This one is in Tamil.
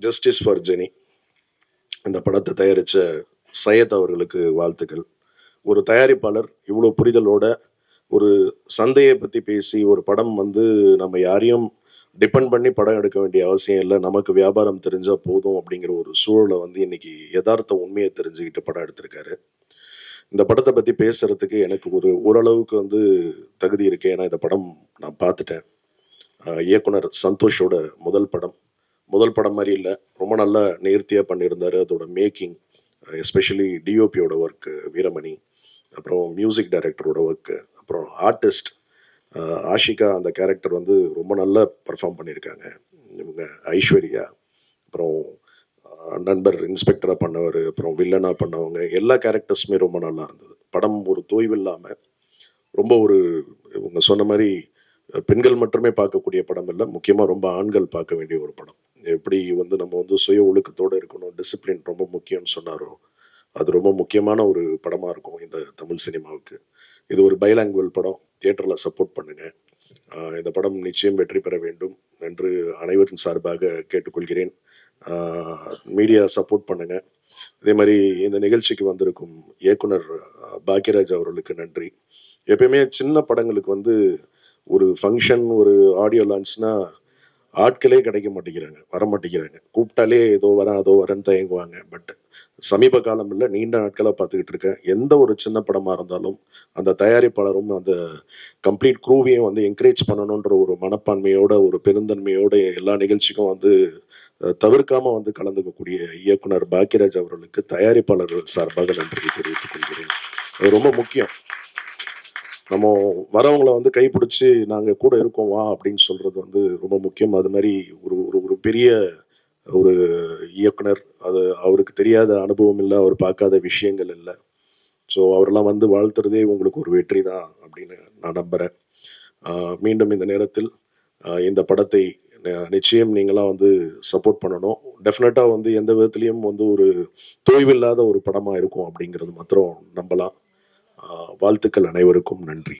ஜஸ்டிஸ் ஃபார் ஜெனி இந்த படத்தை தயாரித்த சையத் அவர்களுக்கு வாழ்த்துக்கள். ஒரு தயாரிப்பாளர் இவ்வளோ புரிதலோட ஒரு சந்தையை பற்றி பேசி ஒரு படம் வந்து நம்ம யாரையும் டிபெண்ட் பண்ணி படம் எடுக்க வேண்டிய அவசியம் இல்லை. நமக்கு வியாபாரம் தெரிஞ்சால் போதும் அப்படிங்கிற ஒரு சூழலை வந்து இன்னைக்கு யதார்த்த உண்மையை தெரிஞ்சுக்கிட்டு படம் எடுத்திருக்காரு. இந்த படத்தை பற்றி பேசுறதுக்கு எனக்கு ஒரு ஓரளவுக்கு வந்து தகுதி இருக்கு. ஏன்னா இந்த படம் நான் பார்த்துட்டேன். இயக்குனர் சந்தோஷோட முதல் படம். முதல் படம் மாதிரி இல்லை. ரொம்ப நல்லா நேர்த்தியாக பண்ணியிருந்தார். அதோட மேக்கிங் எஸ்பெஷலி டிஓபியோட ஒர்க்கு வீரமணி. அப்புறம் மியூசிக் டைரக்டரோட ஒர்க்கு அப்புறம் ஆர்டிஸ்ட் ஆஷிகா அந்த கேரக்டர் வந்து ரொம்ப நல்லா பர்ஃபார்ம் பண்ணியிருக்காங்க. இவங்க ஐஸ்வர்யா அப்புறம் நண்பர் இன்ஸ்பெக்டராக பண்ணவர் அப்புறம் வில்லனாக பண்ணவங்க எல்லா கேரக்டர்ஸுமே ரொம்ப நல்லா இருந்தது. படம் ஒரு தோய்வு இல்லாமல் ரொம்ப ஒரு இவங்க சொன்ன மாதிரி பெண்கள் மட்டுமே பார்க்கக்கூடிய படம் இல்லை முக்கியமாக ரொம்ப ஆண்கள் பார்க்க வேண்டிய ஒரு படம். எப்படி வந்து நம்ம வந்து சுய ஒழுக்கத்தோடு இருக்கணும் டிசிப்ளின் ரொம்ப முக்கியம்னு சொன்னாரோ அது ரொம்ப முக்கியமான ஒரு படமாக இருக்கும் இந்த தமிழ் சினிமாவுக்கு. இது ஒரு பைலாங்குவல் படம் தியேட்டரில் சப்போர்ட் பண்ணுங்க. இந்த படம் நிச்சயம் வெற்றி பெற வேண்டும் என்று அனைவரின் சார்பாக கேட்டுக்கொள்கிறேன். மீடியா சப்போர்ட் பண்ணுங்க. அதே மாதிரி இந்த நிகழ்ச்சிக்கு வந்திருக்கும் இயக்குனர் பாக்யராஜ் அவர்களுக்கு நன்றி. எப்பயுமே சின்ன படங்களுக்கு வந்து ஒரு ஃபங்க்ஷன் ஒரு ஆடியோ லான்ச்னா ஆட்களே கிடைக்க மாட்டேங்கிறாங்க வர மாட்டேங்கிறாங்க. கூப்பிட்டாலே ஏதோ வரேன் அதோ வரேன்னு தயங்குவாங்க. பட் சமீப காலம் இல்லை நீண்ட நாட்களாக பார்த்துக்கிட்டு இருக்கேன். எந்த ஒரு சின்ன படமாக இருந்தாலும் அந்த தயாரிப்பாளரும் அந்த கம்ப்ளீட் குரூவையும் வந்து என்கரேஜ் பண்ணணுன்ற ஒரு மனப்பான்மையோட ஒரு பெருந்தன்மையோட எல்லா நிகழ்ச்சிக்கும் வந்து தவிர்க்காமல் தவிர்க்காம வந்து கலந்துக்கக்கூடிய இயக்குனர் பாக்யராஜ் அவர்களுக்கு தயாரிப்பாளர்கள் சார்பாக நன்றியை தெரிவித்துக் கொள்கிறேன். அது ரொம்ப முக்கியம். நம்ம வரவங்களை வந்து கைப்பிடிச்சு நாங்கள் கூட இருக்கோம் வா அப்படின்னு சொல்கிறது வந்து ரொம்ப முக்கியம். அது மாதிரி ஒரு ஒரு ஒரு பெரிய ஒரு இயக்குனர் அது அவருக்கு தெரியாத அனுபவம் இல்லை அவர் பார்க்காத விஷயங்கள் இல்லை. ஸோ அவரெல்லாம் வந்து வாழ்த்துறதே உங்களுக்கு ஒரு வெற்றி தான் அப்படின்னு நான் நம்புகிறேன் மீண்டும் இந்த நேரத்தில் இந்த படத்தை ந- நிச்சயம் நீங்களாம் வந்து சப்போர்ட் பண்ணணும். டெஃபினட்டாக வந்து எந்த விதத்துலேயும் வந்து ஒரு தோய்வில்லாத ஒரு படமாக இருக்கும் அப்படிங்கிறது மாத்திரம் நம்பலாம். வாழ்த்துக்கள் அனைவருக்கும் நன்றி.